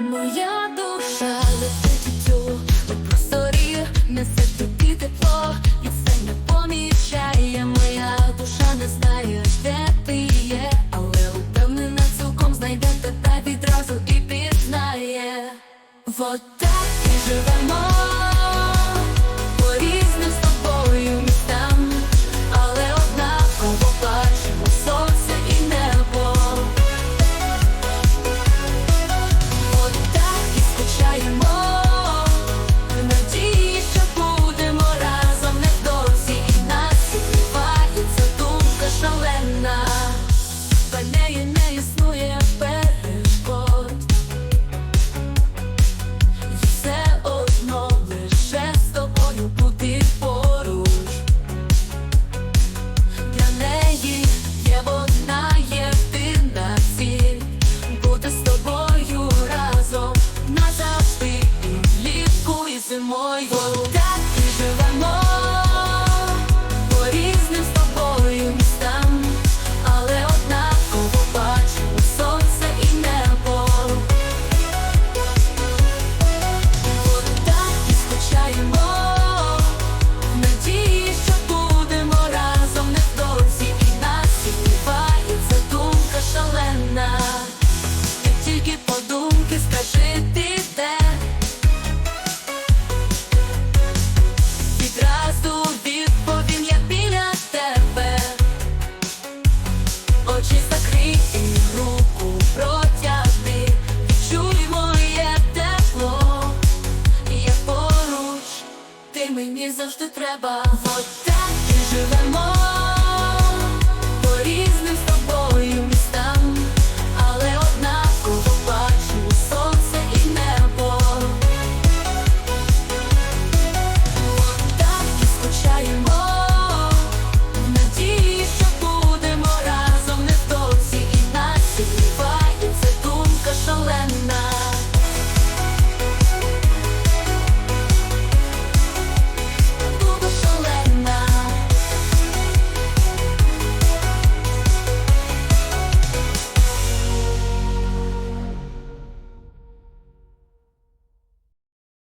Моя душа летить у просторі, несе тобі тепло, і це не помічає. Моя душа не знає, де ти є, але упевнена цілком знайде тебе відразу і пізнає. Вот так і живемо і живемо по різним з тобою містам, але однаково бачимо сонце і небо. От так і скучаємо, надії, що будемо разом невдовзі, і нас зігрівається думка шалена. Тільки подумки скажи мені завжди треба. Вот так і живемо